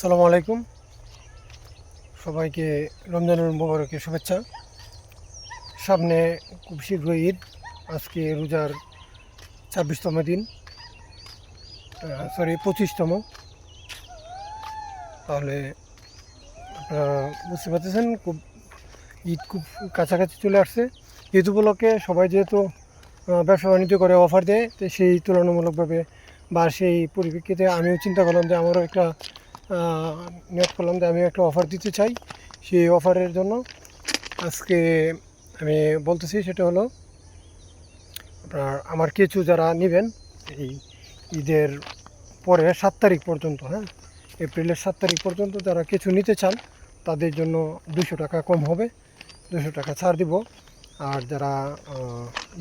আসসালামু আলাইকুম। সবাইকে রমজানুল মোবারকের শুভেচ্ছা। সামনে খুব শীঘ্রই ঈদ। আজকে রোজার ছাব্বিশতম দিন। সরি পঁচিশতম। তাহলে আপনারা বুঝতে পারতেছেন, খুব ঈদ খুব কাছাকাছি চলে আসছে। ঈদ উপলক্ষে সবাই যেহেতু ব্যবসা বাণিজ্য করে অফার দেয়, তো সেই তুলনামূলকভাবে বা সেই পরিপ্রেক্ষিতে আমিও চিন্তা করলাম যে আমারও একটা নিয়োগ করলাম যে আমি একটা অফার দিতে চাই। সেই অফারের জন্য আজকে আমি বলতেছি, সেটা হলো আপনার আমার কিছু যারা নেবেন, এই ঈদের পরে সাত তারিখ পর্যন্ত হ্যাঁ? এপ্রিলের সাত তারিখ পর্যন্ত যারা কিছু নিতে চান, তাদের জন্য দুশো টাকা কম হবে। দুশো টাকা ছাড় দিব। আর যারা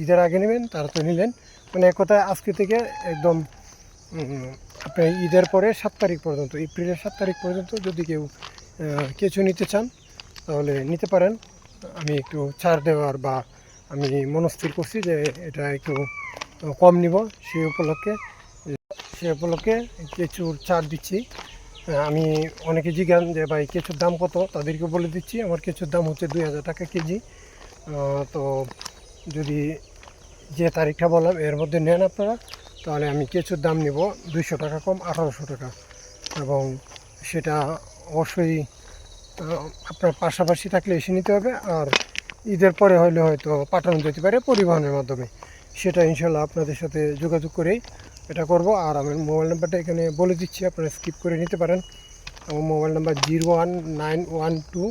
ঈদের আগে নেবেন, তারা তো নিলেন। মানে এক কথায় আজকে থেকে একদম উম, আপনার ঈদের পরে সাত তারিখ পর্যন্ত এপ্রিলের সাত তারিখ পর্যন্ত যদি কেউ কিছু নিতে চান তাহলে নিতে পারেন। আমি একটু ছাড় দেওয়ার বা আমি মনস্থির করছি যে এটা একটু কম নিব সেই উপলক্ষে। সে উপলক্ষে কেঁচুর ছাড় দিচ্ছি। আমি অনেকে জিজ্ঞান যে ভাই কেঁচুর দাম কত? তাদেরকে বলে দিচ্ছি আমার কেঁচুর দাম হচ্ছে দুই হাজার টাকা কেজি। তো যদি যে তারিখটা বললাম এর মধ্যে নেন আপনারা। তাহলে আমি কেঁচুর দাম নিব, দুইশো টাকা কম, আঠারোশো টাকা। এবং সেটা অবশ্যই আপনার পাশাপাশি থাকলে এসে নিতে হবে, আর ঈদের পরে হলে হয়তো পাঠানো যেতে পারে পরিবহনের মাধ্যমে। সেটা ইনশাল্লাহ আপনাদের সাথে যোগাযোগ করেই এটা করব, আর আমার মোবাইল নাম্বারটা এখানে বলে দিচ্ছি, আপনারা স্কিপ করে নিতে পারেন। আমার mobile number zero one nine one two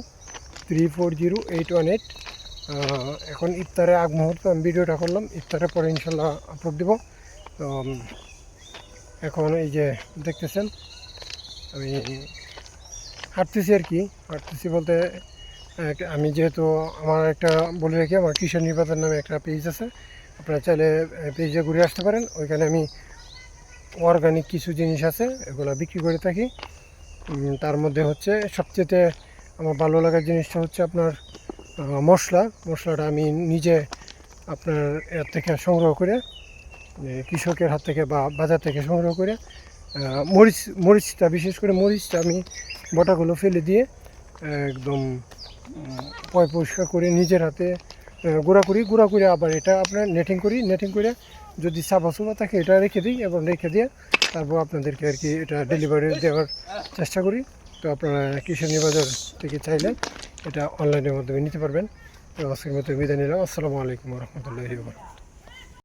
three four zero eight one eight. এখন ইফতারের আগ মুহূর্তে আমি ভিডিওটা করলাম, ইফতারের পরে ইনশাল্লাহ আপলোড দেবো। তো এখন এই যে দেখতেছেন, আমি হাঁটতেছি আর কি। হাঁটতেছি বলতে আমি যেহেতু আমার একটা বলে রাখি, আমার কিশোর নির্বাচন নামে একটা পেজ আছে। আপনারা চাইলে পেজে ঘুরে আসতে পারেন। ওইখানে আমি অর্গানিক কিছু জিনিস আছে, এগুলো বিক্রি করে থাকি। তার মধ্যে হচ্ছে সবচেয়ে আমার ভালো লাগার জিনিসটা হচ্ছে আপনার মশলা। মশলাটা আমি নিজে আপনার এর থেকে সংগ্রহ করে কৃষকের হাত থেকে বা বাজার থেকে সংগ্রহ করে মরিচ, মরিচটা, বিশেষ করে মরিচটা আমি বটাগুলো ফেলে দিয়ে একদম পয় পরিষ্কার করে নিজের হাতে গুঁড়া করি। গুঁড়া করে আবার এটা আপনার নেটিং করি নেটিং করে যদি সাবা সুবা থাকে এটা রেখে দিই এবং রেখে দিয়ে তারপর আপনাদেরকে আর কি এটা ডেলিভারি দেওয়ার চেষ্টা করি। তো আপনারা কিষানি বাজার থেকে চাইলে এটা অনলাইনের মাধ্যমে নিতে পারবেন। আজকের মতো বিদায় নিলাম। আসসালামু আলাইকুম রহমতুল্লাহি